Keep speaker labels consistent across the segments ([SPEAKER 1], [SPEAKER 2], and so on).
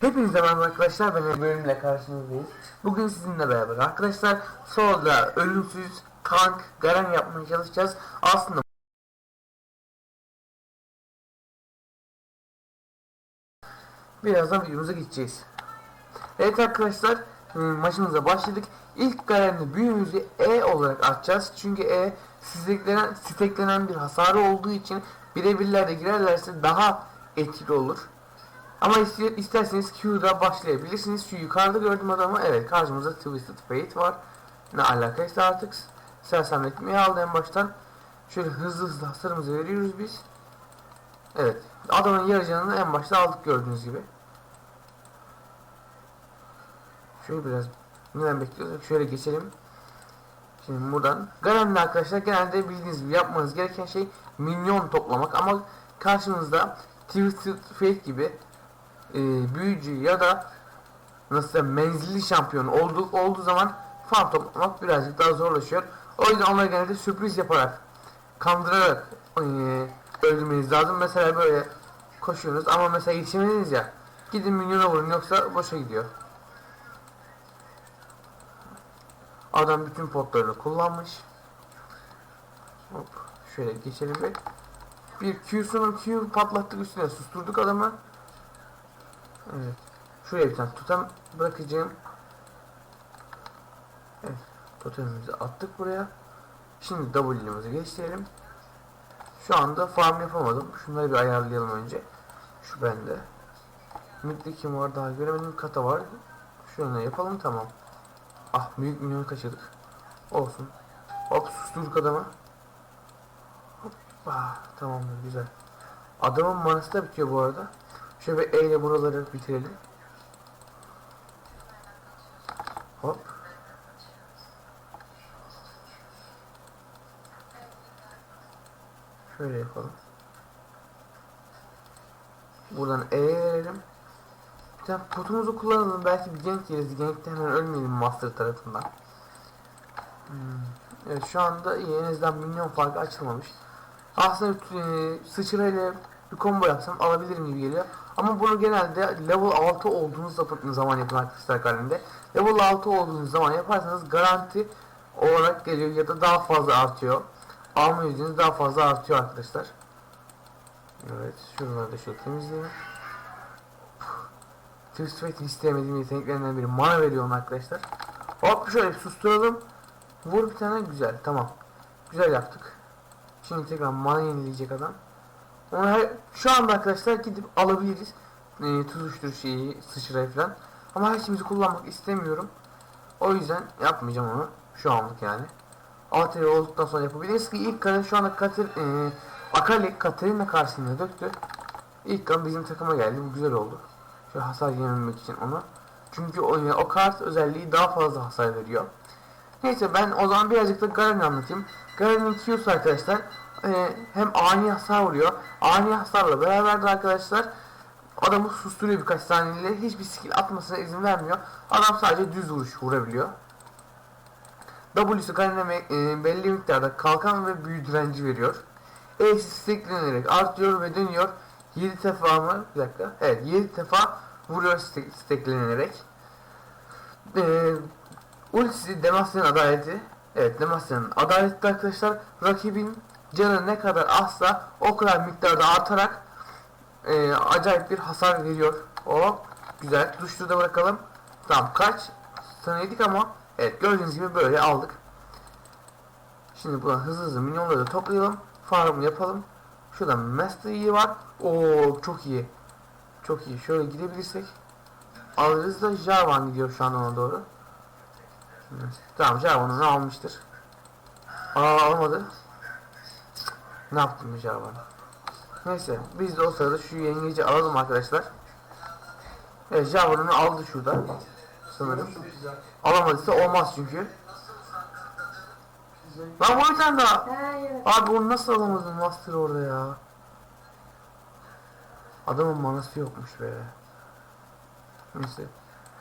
[SPEAKER 1] Hepinize merhaba arkadaşlar ben bir bölümle karşınızdayız. Bugün sizinle beraber arkadaşlar solda ölümsüz tank garan yapmaya çalışacağız. Aslında birazdan videomuza geçeceğiz. Evet arkadaşlar e, maçımıza başladık. İlk garenli büyümüzü E olarak açacağız. Çünkü E steklenen, steklenen bir hasarı olduğu için birebirlerde girerlerse daha etkili olur. Ama ister, isterseniz Q'da başlayabilirsiniz. Şu yukarıda gördüğüm adamı evet karşımızda Twisted Fate var. Ne alakaysa artık sersemletmeyi aldı en baştan. Şöyle hızlı hızlı hasarımızı veriyoruz biz. Evet adamın yarı canını en başta aldık gördüğünüz gibi. Şöyle biraz neden bekliyorsak şöyle geçelim. Şimdi buradan Garen'de arkadaşlar genelde bildiğiniz gibi yapmanız gereken şey minyon toplamak ama karşınızda Twisted Fate gibi e, büyücü ya da nasıl menzilli şampiyon olduğu, olduğu zaman farm toplamak birazcık daha zorlaşıyor. O yüzden onları genelde sürpriz yaparak kandırarak e, öldürmeniz lazım. Mesela böyle koşuyorsunuz ama mesela yetişemediniz ya gidin minyona vurun yoksa boşa gidiyor. Adam bütün potlarını kullanmış. Hop şöyle geçelim bir. Bir Q'sunu Q patlattık üstüne susturduk adamı. Evet. Bir tane totem bırakacağım. Evet. Totemimizi attık buraya. Şimdi W'imizi geçirelim. Şu anda farm yapamadım. Şunları bir ayarlayalım önce. Şu bende. Mid'de kim var daha göremedim. Kata var. Şunu yapalım tamam. Ah büyük milyonu kaçırdık. Olsun. Hop susturduk adamı. Hoppa. Tamamdır güzel. Adamın manası da bitiyor bu arada. Şöyle E ile buraları bitirelim. Hop. Şöyle yapalım. Buradan E'ye verelim. Bir tane potumuzu kullanalım. Belki bir gank yeriz. Gank'te hemen ölmeyelim master tarafından. Hmm. Evet şu anda iyi. En azından minyon farkı açılmamış. Aslında e, sıçrayla bir combo yapsam alabilirim gibi geliyor. Ama bunu genelde level 6 olduğunuz zaman yapın arkadaşlar halinde. Level 6 olduğunuz zaman yaparsanız garanti olarak geliyor ya da daha fazla artıyor. Alma yüzdeniz daha fazla artıyor arkadaşlar. Evet şuraları da şöyle temizleyelim. Twist Fate istemediğim yeteneklerinden biri mana veriyorum arkadaşlar. Hop şöyle susturalım. Vur bir tane güzel tamam. Güzel yaptık. Şimdi tekrar mana yenileyecek adam. Onu her, şu anda arkadaşlar gidip alabiliriz. E, tutuştur şeyi, sıçrayı falan. Ama her şeyimizi kullanmak istemiyorum. O yüzden yapmayacağım onu. Şu anlık yani. Alteri olduktan sonra yapabiliriz ki ilk kanı şu anda Kater, e, Akali Katerina karşısında döktü. İlk kan bizim takıma geldi. Bu güzel oldu. Şu hasar yememek için onu. Çünkü o, o kart özelliği daha fazla hasar veriyor. Neyse ben o zaman birazcık da Garen'i anlatayım. Garen'in Q'su arkadaşlar e, hem ani hasar vuruyor. Ani hasarla beraber de arkadaşlar adamı susturuyor birkaç saniyeyle. Hiçbir skill atmasına izin vermiyor. Adam sadece düz vuruş vurabiliyor. W'su Garen'e e, belli miktarda kalkan ve büyü direnci veriyor. E'si steklenerek artıyor ve dönüyor. 7 defa mı? Bir dakika. Evet 7 defa vuruyor stek, steklenerek. Ee, ultisi Demacia'nın adaleti. Evet Demacia'nın adaleti arkadaşlar rakibin canı ne kadar azsa o kadar miktarda artarak e, acayip bir hasar veriyor. O güzel. Tuşlu da bırakalım. Tamam kaç sanıyorduk ama evet gördüğünüz gibi böyle aldık. Şimdi buradan hızlı hızlı minyonları da toplayalım. Farm yapalım. Şurada Master Yi var. Oo çok iyi. Çok iyi. Şöyle gidebilirsek alırız da Jarvan gidiyor şu an ona doğru. Tamam Jarvan onu almıştır. Aa almadı. Ne yaptım Jarvan? Neyse biz de o sırada şu yengeci alalım arkadaşlar. Evet Jarvan'ını aldı şurada. Sanırım. Alamadıysa olmaz çünkü. Lan bu bir tane daha. Abi onu nasıl alamadın Master orada ya? Adamın manası yokmuş be. Neyse.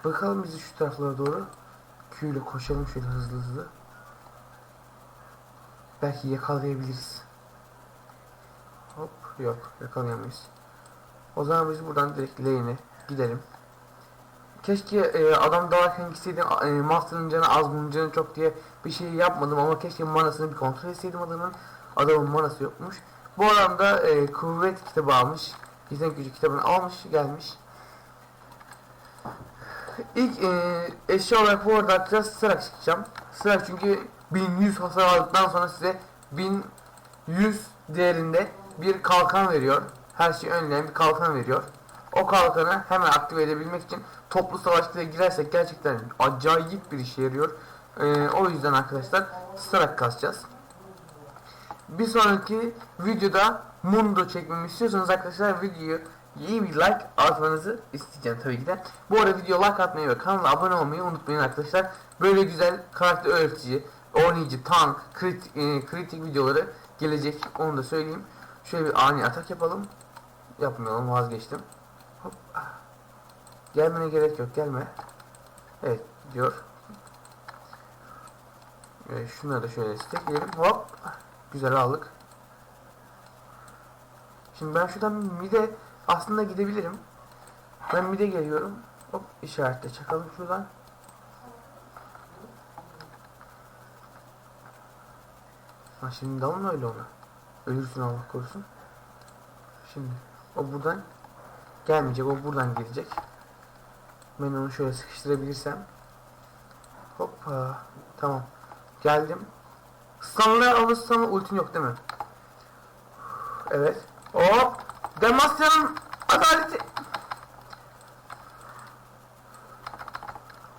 [SPEAKER 1] Bakalım bizi şu taraflara doğru. Q ile koşalım şöyle hızlı hızlı. Belki yakalayabiliriz. Yok yakalayamayız. O zaman biz buradan direkt lane'e gidelim. keşke e, adam dalarken gitseydim e, Master'ın canı az bunun çok diye bir şey yapmadım ama keşke manasını bir kontrol etseydim adamın. Adamın manası yokmuş. Bu adam da e, kuvvet kitabı almış. Gizem gücü kitabını almış gelmiş. İlk e, eşya olarak bu arada atacağız sırak çıkacağım. Sırak çünkü 1100 hasar aldıktan sonra size 1100 değerinde bir kalkan veriyor. Her şeyi önleyen bir kalkan veriyor. O kalkanı hemen aktive edebilmek için toplu savaşlara girersek gerçekten acayip bir işe yarıyor. E, o yüzden arkadaşlar sırak kasacağız. Bir sonraki videoda Mundo çekmemi istiyorsanız arkadaşlar videoyu iyi bir like atmanızı isteyeceğim tabii ki de. Bu arada video like atmayı ve kanala abone olmayı unutmayın arkadaşlar. Böyle güzel karakter öğretici, oynayıcı, tank, kritik, e, kritik videoları gelecek onu da söyleyeyim. Şöyle bir ani atak yapalım. Yapmayalım vazgeçtim. Hop. Gelmene gerek yok gelme. Evet diyor. E, şunları da şöyle stekleyelim. Hop. Güzel aldık. Şimdi ben şuradan mide aslında gidebilirim. Ben mide geliyorum. Hop işaretle çakalım şuradan. Ha şimdi dalma öyle ona. Ölürsün Allah korusun. Şimdi o buradan gelmeyecek. O buradan gelecek. Ben onu şöyle sıkıştırabilirsem. Hoppa. Tamam. Geldim. Stun'la alırsan ultin yok değil mi? Evet. Hop. Demasya'nın adaleti.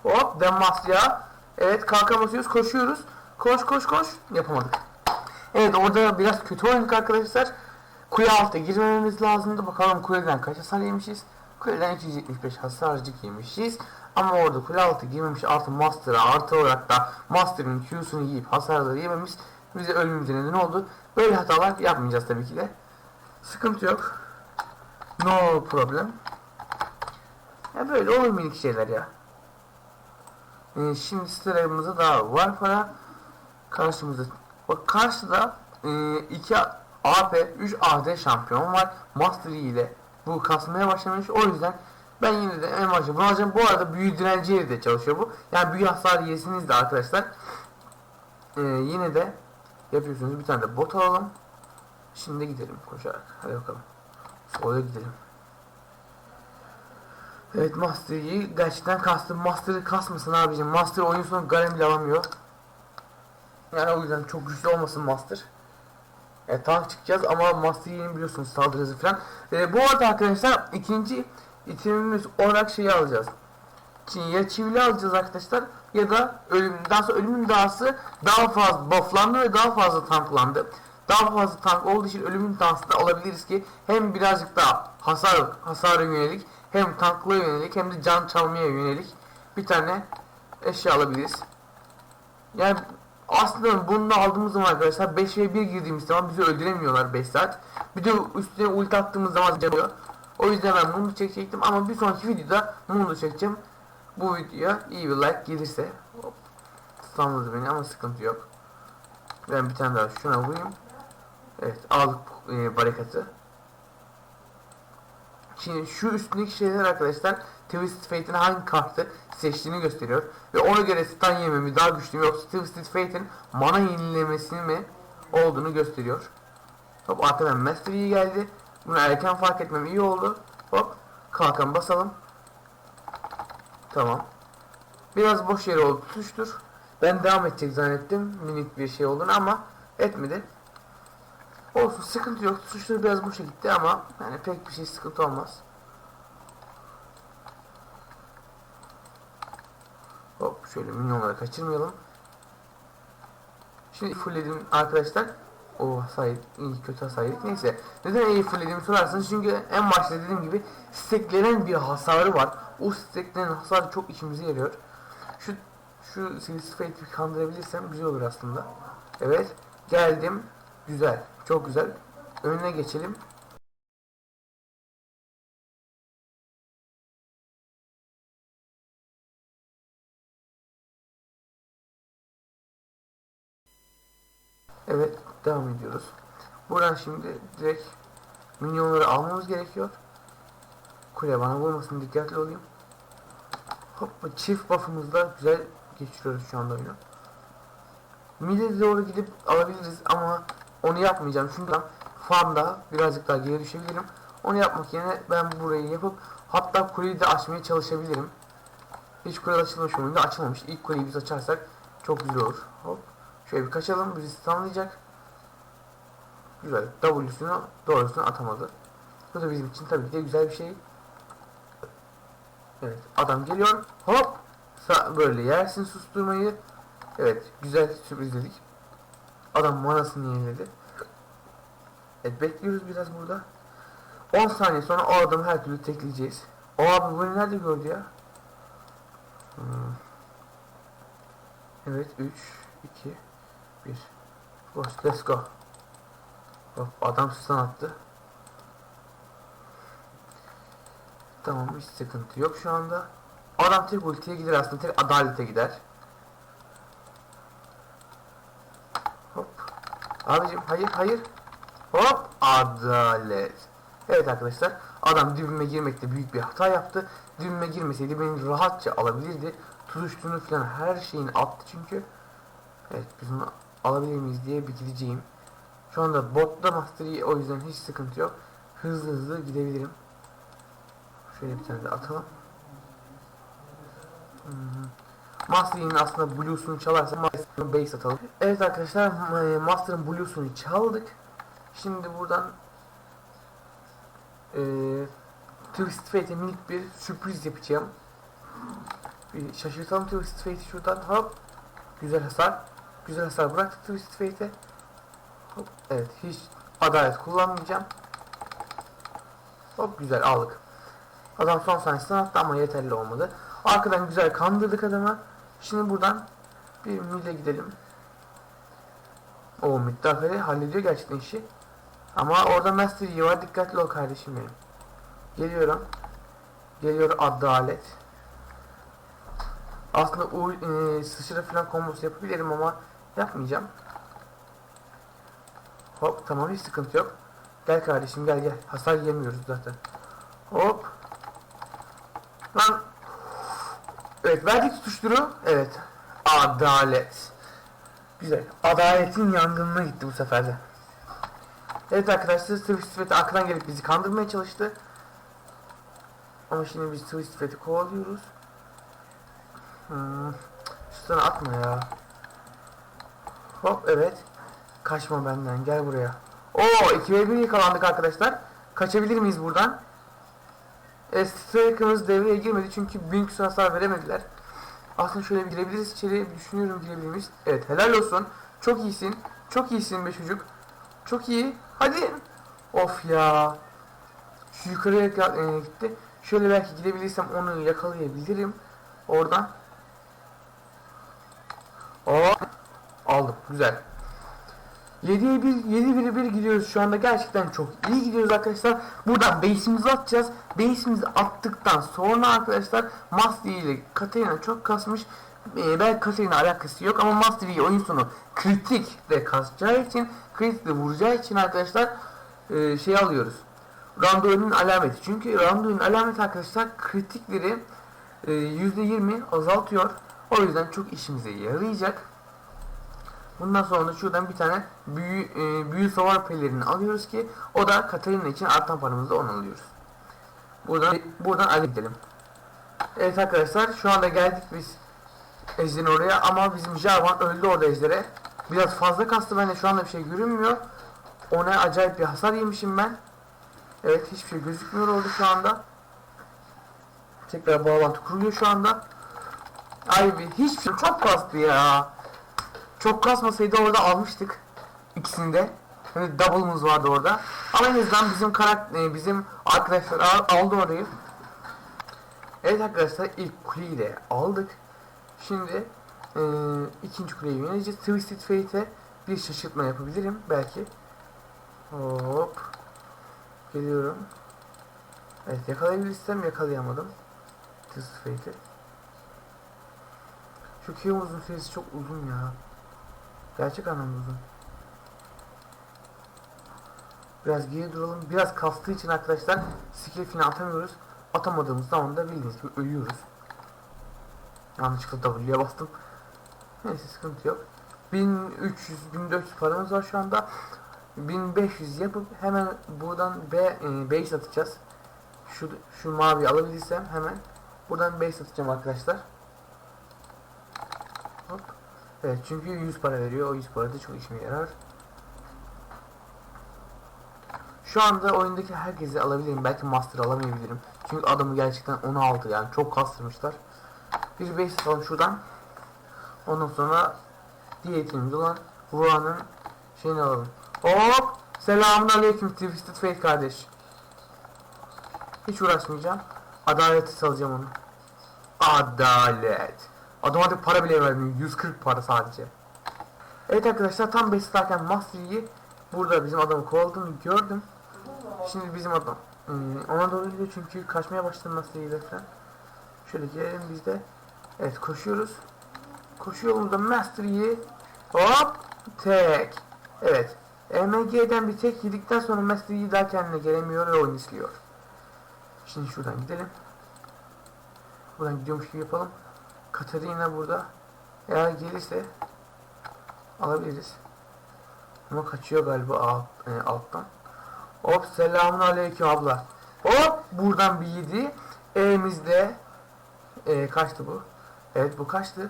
[SPEAKER 1] Hop Demasya. Evet kalkan basıyoruz koşuyoruz. Koş koş koş. Yapamadık. Evet orada biraz kötü oynadık arkadaşlar. Kule altta girmememiz lazımdı. Bakalım kuleden kaç hasar yemişiz. Kuleden 275 hasarcık yemişiz. Ama orada kule altı girmemiş artı Master'a artı olarak da Master'ın Q'sunu yiyip hasarları yememiş. Bize ölümümüze neden oldu. Böyle hatalar yapmayacağız tabii ki de. Sıkıntı yok. No problem. Ya böyle olur minik şeyler ya. Ee, şimdi sıramızda daha var para. Karşımızda bak karşıda e, 2 AP 3 AD şampiyon var. Master ile bu kasmaya başlamış. O yüzden ben yine de en başta bunu alacağım. Bu arada büyü direnciyle de çalışıyor bu. Yani büyü hasar yesiniz de arkadaşlar. Ee, yine de yapıyorsunuz. Bir tane de bot alalım. Şimdi gidelim koşarak. Hadi bakalım. Sola gidelim. Evet Master'ı gerçekten kastım. Master'ı kasmasın abicim. Master oyun sonu Garen bile alamıyor. Yani o yüzden çok güçlü olmasın Master. E, tank çıkacağız ama Master Yi'nin biliyorsunuz saldırı hızı falan. E, bu arada arkadaşlar ikinci itemimiz olarak şeyi alacağız. Şimdi ya çivili alacağız arkadaşlar ya da ölüm, daha sonra ölümün dahası daha fazla bufflandı ve daha fazla tanklandı. Daha fazla tank olduğu için ölümün dansı da alabiliriz ki hem birazcık daha hasar hasara yönelik hem tanklığa yönelik hem de can çalmaya yönelik bir tane eşya alabiliriz. Yani aslında bunu aldığımız zaman arkadaşlar 5 ve 1 girdiğimiz zaman bizi öldüremiyorlar 5 saat. Bir de üstüne ulti attığımız zaman canıyor. O yüzden ben bunu çekecektim ama bir sonraki videoda bunu çekeceğim. Bu videoya iyi bir like gelirse hop beni ama sıkıntı yok. Ben bir tane daha şuna vurayım. Evet aldık e, barekatı. Şimdi şu üstündeki şeyler arkadaşlar Twisted Fate'in hangi kartı seçtiğini gösteriyor. Ve ona göre stun yememi daha güçlü mü yoksa Twisted Fate'in mana yenilemesi mi olduğunu gösteriyor. Hop arkadan Master Yi geldi. Bunu erken fark etmem iyi oldu. Hop kalkan basalım. Tamam. Biraz boş yere oldu tutuştur. Ben devam edecek zannettim minik bir şey olduğunu ama etmedi. Olsun sıkıntı yok. Tutuştur biraz boşa gitti ama yani pek bir şey sıkıntı olmaz. Hop şöyle minyonları kaçırmayalım. Şimdi fullledim arkadaşlar. O hasar iyi kötü hasar. Neyse. Neden iyi fullediğimi sorarsanız çünkü en başta dediğim gibi steklerin bir hasarı var. O steklerin hasarı çok işimize yarıyor. Şu şu Silver Fate'i kandırabilirsem güzel olur aslında. Evet. Geldim. Güzel. Çok güzel. Önüne geçelim. Devam ediyoruz. Buradan şimdi direkt minyonları almamız gerekiyor. Kule bana vurmasın dikkatli olayım. Hop çift buff'ımızla güzel geçiriyoruz şu anda oyunu. Mid'e doğru gidip alabiliriz ama onu yapmayacağım. Çünkü ben farmda birazcık daha geri düşebilirim. Onu yapmak yerine ben burayı yapıp hatta kuleyi de açmaya çalışabilirim. Hiç kule açılmış oyunda açılmamış. İlk kuleyi biz açarsak çok güzel olur. Hop. Şöyle bir kaçalım. Bizi stunlayacak. Güzel. W'sunu doğrusunu atamadı. Bu da bizim için tabii ki de güzel bir şey. Evet. Adam geliyor. Hop. Sa böyle yersin susturmayı. Evet. Güzel sürprizledik. Adam manasını yeniledi. Evet bekliyoruz biraz burada. 10 saniye sonra o adamı her türlü tekleyeceğiz. O abi bunu nerede gördü ya? Hmm. Evet 3 2 1 Boş let's go. Hop adam stun attı. Tamam hiç sıkıntı yok şu anda. Adam tek ultiye gider aslında tek adalete gider. Hop. Abicim hayır hayır. Hop adalet. Evet arkadaşlar adam dibime girmekte büyük bir hata yaptı. Dibime girmeseydi beni rahatça alabilirdi. Tutuştuğunu falan her şeyini attı çünkü. Evet biz onu alabilir miyiz diye bir gideceğim. Şu anda botta Master Yi, o yüzden hiç sıkıntı yok. Hızlı hızlı gidebilirim. Şöyle bir tane de atalım. Hı hı. Master Yi'nin aslında Blue'sunu çalarsa Master'ın base atalım. Evet arkadaşlar ma- Master'ın Blue'sunu çaldık. Şimdi buradan eee Twist Fate'e minik bir sürpriz yapacağım. Bir şaşırtalım Twist Fate'i şuradan hop. Güzel hasar. Güzel hasar bıraktık Twist Fate'e. Evet hiç adalet kullanmayacağım. Hop güzel aldık. Adam son saniyesinde attı ama yeterli olmadı. Arkadan güzel kandırdık adamı. Şimdi buradan bir mid'e gidelim. O müddafeli hallediyor gerçekten işi. Ama orada Master var. Dikkatli ol kardeşim benim. Geliyorum. Geliyor adalet. Aslında e, sıçra falan kombosu yapabilirim ama yapmayacağım. Hop tamam hiç sıkıntı yok. Gel kardeşim gel gel. Hasar yemiyoruz zaten. Hop. Lan. Evet verdik tutuşturu. Evet. Adalet. Güzel. Adaletin yangınına gitti bu sefer de. Evet arkadaşlar Twist Fet'i arkadan gelip bizi kandırmaya çalıştı. Ama şimdi biz Twist Fet'i kovalıyoruz. Hmm. Şu sana atma ya. Hop evet. Kaçma benden gel buraya. Oo 2 ve 1 yakalandık arkadaşlar. Kaçabilir miyiz buradan? E, Striker'ımız devreye girmedi çünkü büyük hasar veremediler. Aslında şöyle bir girebiliriz içeri düşünüyorum girebilir miyiz? Evet helal olsun. Çok iyisin. Çok iyisin be çocuk. Çok iyi. Hadi. Of ya. Şu yukarıya e, gitti. Şöyle belki gidebilirsem onu yakalayabilirim. Oradan. Oo. Aldım. Güzel. 7'ye 1, 7 1 1 gidiyoruz şu anda gerçekten çok iyi gidiyoruz arkadaşlar. Buradan base'imizi atacağız. Base'imizi attıktan sonra arkadaşlar Master ile Katarina çok kasmış. Ee, belki Katarina alakası yok ama Master oyun sonu kritik de kasacağı için kritik de vuracağı için arkadaşlar e, şey alıyoruz. Randuin'in alameti. Çünkü Randuin'in alameti arkadaşlar kritikleri e, %20 azaltıyor. O yüzden çok işimize yarayacak. Bundan sonra da şuradan bir tane büyü, e, büyü savar pelerini alıyoruz ki o da Katarina için artan paramızda onu alıyoruz. Buradan buradan Ali gidelim. Evet arkadaşlar şu anda geldik biz Ejder'in oraya ama bizim Jarvan öldü orada Ejder'e. Biraz fazla kastı bende şu anda bir şey görünmüyor. Ona acayip bir hasar yemişim ben. Evet hiçbir şey gözükmüyor orada şu anda. Tekrar bağlantı kuruluyor şu anda. Ay bir hiçbir şey çok kastı ya. Çok kasmasaydı orada almıştık. İkisini de. Hani double'ımız vardı orada. Ama en azından bizim karakter, bizim arkadaşlar al- aldı orayı. Evet arkadaşlar ilk kuleyi de aldık. Şimdi e, ikinci kuleyi yöneteceğiz. Twisted Fate'e bir şaşırtma yapabilirim belki. Hop. Geliyorum. Evet yakalayabilirsem yakalayamadım. Twisted Fate'i. Şu Q'muzun süresi çok uzun ya. Gerçek anlamda. Biraz geri duralım. Biraz kastığı için arkadaşlar skill falan atamıyoruz. Atamadığımız zaman da bildiğiniz gibi ölüyoruz. Yanlışlıkla W'ye bastım. Neyse sıkıntı yok. 1300 1400 paramız var şu anda. 1500 yapıp hemen buradan B e, base atacağız. Şu şu mavi alabilirsem hemen buradan base atacağım arkadaşlar. Hop. Evet çünkü 100 para veriyor. O 100 para da çok işime yarar. Şu anda oyundaki herkesi alabilirim. Belki master alamayabilirim. Çünkü adamı gerçekten 10'a aldı yani çok kastırmışlar. Bir base atalım şuradan. Ondan sonra diğer eğitimimiz olan Vuan'ın şeyini alalım. Hop! Selamun aleyküm Twisted Fate kardeş. Hiç uğraşmayacağım. Adaleti salacağım onu. Adalet. Adam artık para bile vermiyor. 140 para sadece. Evet arkadaşlar tam base atarken Master Yi burada bizim adamı kovaladığını gördüm. Şimdi bizim adam hmm, ona doğru gidiyor çünkü kaçmaya başladı Master Yi'de falan. Şöyle gelelim biz de. Evet koşuyoruz. Koşu yolunda Master Yi hop tek. Evet. EMG'den bir tek yedikten sonra Master Yi daha kendine gelemiyor ve oyun istiyor. Şimdi şuradan gidelim. Buradan gidiyormuş gibi yapalım. Katarina burada. Eğer gelirse alabiliriz. Ama kaçıyor galiba alt, e, alttan. Hop selamun aleyküm abla. Hop buradan bir yedi. Elimizde e, kaçtı bu? Evet bu kaçtı.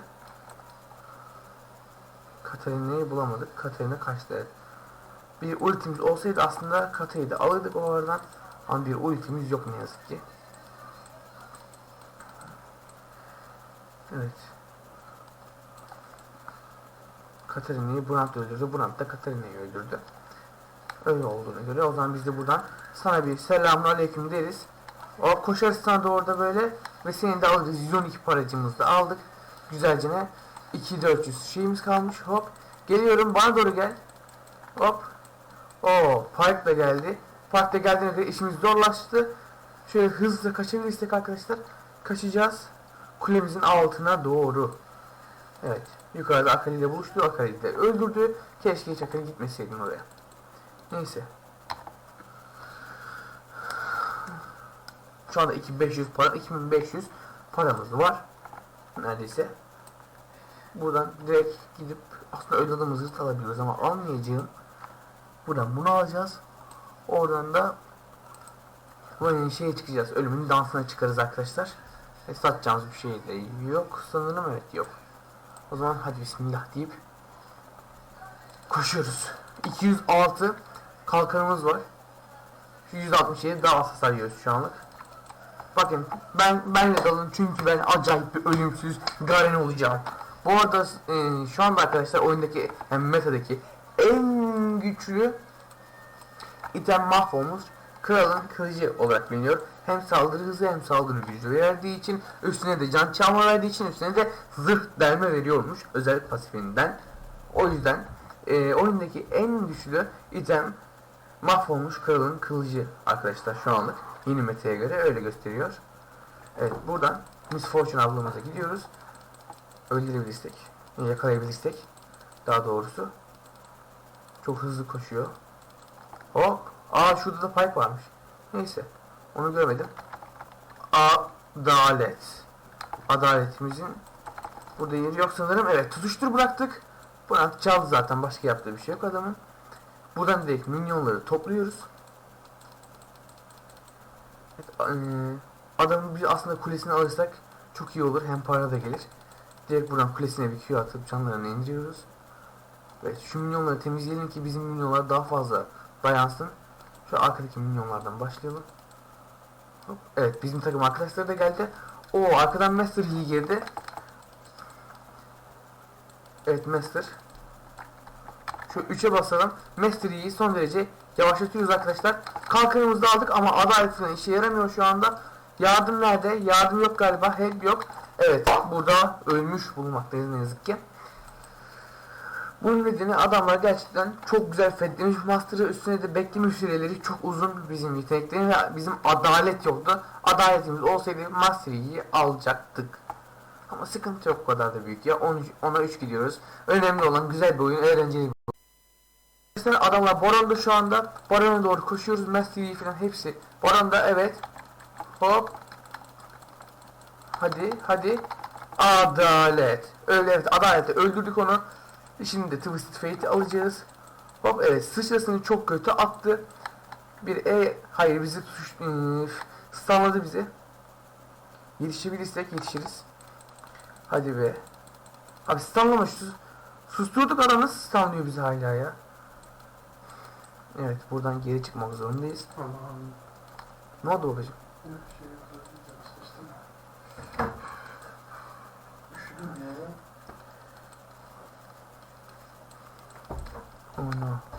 [SPEAKER 1] Katarina'yı bulamadık. Katarina kaçtı evet. Bir ultimiz olsaydı aslında Katay'ı da alırdık o aradan. Ama bir ultimiz yok ne yazık ki. Evet. Katarina'yı Brand öldürdü. Brand da Katarina'yı öldürdü. Öyle olduğuna göre o zaman biz de buradan sana bir selamun aleyküm deriz. O koşarız sana doğru da böyle ve seni de alırız. 112 paracımızı da aldık. Güzelce ne? 2400 şeyimiz kalmış. Hop. Geliyorum bana doğru gel. Hop. O Park da geldi. Park da geldiğinde de işimiz zorlaştı. Şöyle hızlı kaçabilirsek arkadaşlar kaçacağız. Kulemizin altına doğru. Evet. Yukarıda Akali ile buluştu. Akali de öldürdü. Keşke hiç Akali gitmeseydin oraya. Neyse. Şu anda 2500 para, 2500 paramız var. Neredeyse. Buradan direkt gidip aslında öyle adamı alabiliyoruz ama almayacağım. Buradan bunu alacağız. Oradan da bu şeye çıkacağız. Ölümün dansına çıkarız arkadaşlar. E, satacağımız bir şey de yok sanırım evet yok. O zaman hadi bismillah deyip koşuyoruz. 206 kalkanımız var. Şu 167 daha az hasar şu anlık. Bakın ben benle dalın çünkü ben acayip bir ölümsüz Garen olacağım. Bu arada e, şu anda arkadaşlar oyundaki yani metadaki en güçlü item mahvolmuş kralın kılıcı olarak biliniyor. Hem saldırı hızı hem saldırı gücü verdiği için üstüne de can çalma verdiği için üstüne de zırh delme veriyormuş özel pasifinden. O yüzden e, oyundaki en güçlü item mahvolmuş kralın kılıcı arkadaşlar şu anlık yeni metaya göre öyle gösteriyor. Evet buradan Miss Fortune ablamıza gidiyoruz. Öldürebilirsek, yakalayabilirsek daha doğrusu. Çok hızlı koşuyor. Hop. Aa şurada da pipe varmış. Neyse. Onu görmedim. Adalet. Adaletimizin burada yeri yok sanırım. Evet tutuştur bıraktık. Bırak çaldı zaten. Başka yaptığı bir şey yok adamın. Buradan direkt minyonları topluyoruz. Eee, adamın bir aslında kulesini alırsak çok iyi olur. Hem para da gelir. Direkt buradan kulesine bir Q atıp canlarını indiriyoruz. Evet şu minyonları temizleyelim ki bizim minyonlar daha fazla dayansın. Şu arkadaki minyonlardan başlayalım. Evet bizim takım arkadaşları da geldi. O arkadan Master Yi girdi. Evet Master. Şu 3'e basalım. Master Yi'yi son derece yavaşlatıyoruz arkadaşlar. Kalkanımızı da aldık ama falan işe yaramıyor şu anda. Yardım nerede? Yardım yok galiba. Help yok. Evet burada ölmüş bulunmaktayız ne yazık ki. Bunun nedeni adamlar gerçekten çok güzel fethlemiş Master'ı üstüne de bekleme süreleri çok uzun bizim yeteneklerin ve bizim adalet yoktu. Adaletimiz olsaydı Master'ı alacaktık. Ama sıkıntı yok kadar da büyük ya. 10, 10'a 3 gidiyoruz. Önemli olan güzel bir oyun, eğlenceli bir oyun. Mesela adamlar Baron'da şu anda. Baron'a doğru koşuyoruz. Master'ı falan hepsi. Baron'da evet. Hop. Hadi hadi. Adalet. Öyle evet adalete öldürdük onu. Şimdi de Twisted Fate'i alacağız. Hop evet sıçrasını çok kötü attı. Bir E hayır bizi tuş, ıı, stunladı bizi. Yetişebilirsek yetişiriz. Hadi be. Abi stunlama şu susturduk adamı stunlıyor bizi hala ya. Evet buradan geri çıkmak zorundayız.
[SPEAKER 2] Allah'ım.
[SPEAKER 1] Ne oldu babacığım?
[SPEAKER 2] Şey yok. yok, Sıçtım. Üşüdüm ya.
[SPEAKER 1] Oh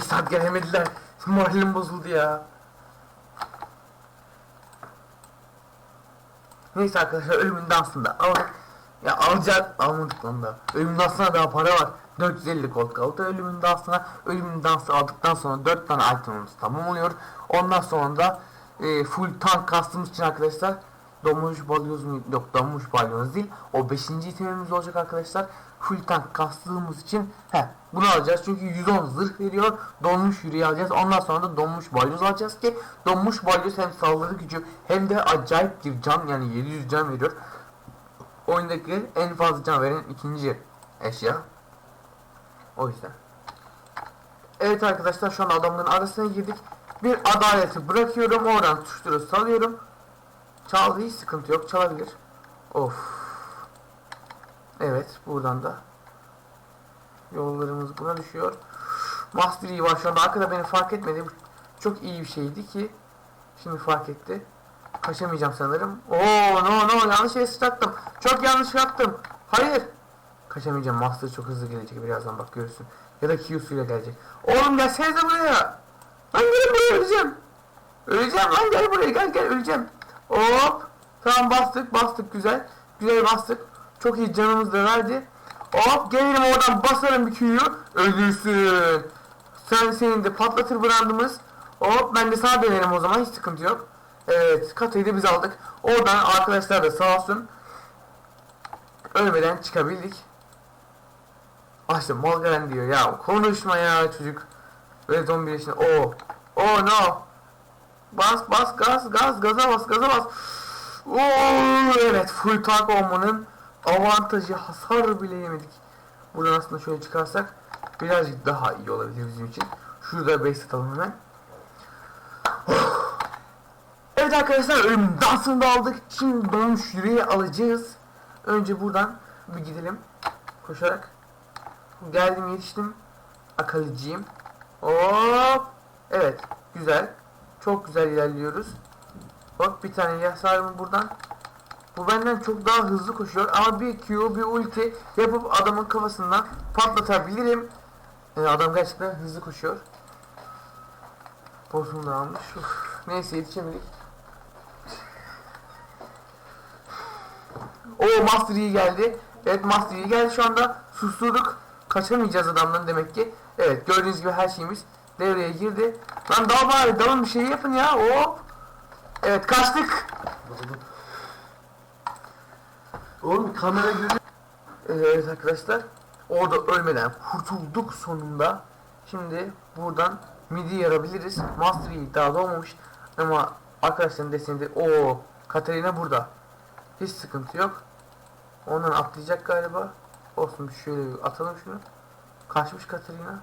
[SPEAKER 1] Beş saat gelemediler. Moralim bozuldu ya. Neyse arkadaşlar ölümün dansında aldık. Ya alacak almadık lan da. Ölümün dansına daha para var. 450 kod kaldı. Ölümün dansına ölümün dansı aldıktan sonra 4 tane itemimiz tamam oluyor. Ondan sonra da e, full tank kastımız için arkadaşlar Donmuş balyoz mu? Yok donmuş balyoz değil. O 5. itemimiz olacak arkadaşlar. Full tank kastığımız için he bunu alacağız çünkü 110 zırh veriyor. Donmuş yüreği alacağız. Ondan sonra da donmuş balyoz alacağız ki donmuş balyoz hem saldırı gücü hem de acayip bir can yani 700 can veriyor. Oyundaki en fazla can veren ikinci eşya. O yüzden. Evet arkadaşlar şu an adamların arasına girdik. Bir adaleti bırakıyorum. Oradan tuşları salıyorum. Çaldı hiç sıkıntı yok. Çalabilir. Of. Evet buradan da yollarımız buna düşüyor. Master Yi var şu. Arkada beni fark etmedi. Çok iyi bir şeydi ki şimdi fark etti. Kaçamayacağım sanırım. Oo no no yanlış yere sıçrattım. Çok yanlış yaptım. Hayır. Kaçamayacağım. Master çok hızlı gelecek birazdan bak görürsün. Ya da Q'suyla gelecek. Oğlum gelsenize buraya. Lan gelin buraya öleceğim. Öleceğim lan gel buraya gel gel öleceğim. Hop. Tamam bastık bastık güzel. Güzel bastık. Çok iyi canımız da verdi. Hop gelirim oradan basarım bir Q'yu. Ölürsün. Sen senin de patlatır brandımız. Hop ben de sana dönerim o zaman hiç sıkıntı yok. Evet katayı da biz aldık. Oradan arkadaşlar da sağ olsun. Ölmeden çıkabildik. Ah işte Morgan diyor ya konuşma ya çocuk. Böyle 11 yaşında. Oh. Oh no. Bas bas gaz gaz gaza bas gaza bas. Oo, evet full tank olmanın avantajı hasar bile yemedik. Buradan aslında şöyle çıkarsak birazcık daha iyi olabilir bizim için. Şurada base atalım hemen. Evet arkadaşlar ölüm dansını da aldık. Şimdi donmuş yüreği alacağız. Önce buradan bir gidelim. Koşarak. Geldim yetiştim. Akalıcıyım. Hop. Evet. Güzel. Çok güzel ilerliyoruz. Bak bir tane yasarımı buradan. Bu benden çok daha hızlı koşuyor ama bir Q bir ulti yapıp adamın kafasından patlatabilirim. Yani adam gerçekten hızlı koşuyor. Bosunu da almış. Uf. Neyse yetişemedik. O Master Yi geldi. Evet Master Yi geldi şu anda. Susturduk. Kaçamayacağız adamdan demek ki. Evet gördüğünüz gibi her şeyimiz devreye girdi. Lan daha bari dalın bir şey yapın ya. Hop. Evet kaçtık.
[SPEAKER 2] Oğlum kamera görüyor.
[SPEAKER 1] Evet arkadaşlar. Orada ölmeden kurtulduk sonunda. Şimdi buradan midi yarabiliriz. Master Yi daha doğmamış. Ama arkadaşların deseni de o Katarina burada. Hiç sıkıntı yok. Ondan atlayacak galiba. Olsun şöyle atalım şunu. Kaçmış Katarina.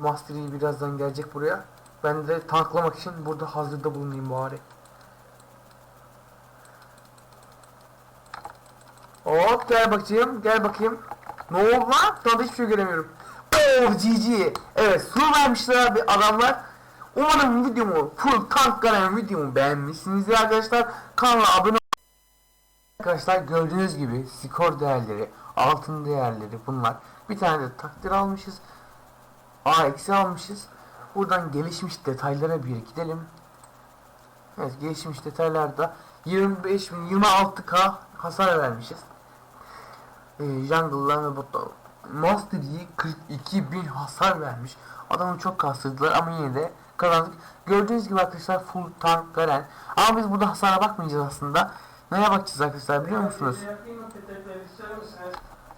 [SPEAKER 1] Master Yi birazdan gelecek buraya. Ben de tanklamak için burada hazırda bulunayım bari. Hop gel bakayım gel bakayım. Ne oldu lan? Anda hiçbir şey göremiyorum. Oh GG. Evet sur vermişler abi adamlar. Umarım videomu full tank gelen videomu beğenmişsinizdir arkadaşlar. Kanala abone Arkadaşlar gördüğünüz gibi skor değerleri, altın değerleri bunlar. Bir tane de takdir almışız. A eksi almışız. Buradan gelişmiş detaylara bir gidelim. Evet gelişmiş detaylarda 25 bin 26k hasar vermişiz. Ee, jungle'dan ve bottan. Master Yi 42 bin hasar vermiş. Adamı çok kastırdılar ama yine de kazandık. Gördüğünüz gibi arkadaşlar full tank Garen. Ama biz burada hasara bakmayacağız aslında. Neye bakacağız arkadaşlar biliyor musunuz?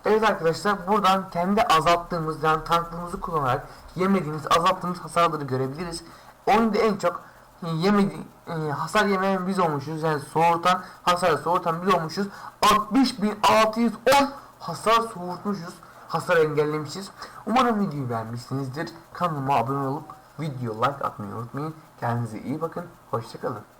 [SPEAKER 1] Evet arkadaşlar buradan kendi azalttığımız yani tanklığımızı kullanarak yemediğimiz azalttığımız hasarları görebiliriz. Oyunda en çok yemedi e, hasar yemeyen biz olmuşuz. Yani soğurtan hasar soğurtan biz olmuşuz. 60.610 hasar soğurtmuşuz hasar engellemişiz. Umarım videoyu beğenmişsinizdir. Kanalıma abone olup video like atmayı unutmayın. Kendinize iyi bakın hoşçakalın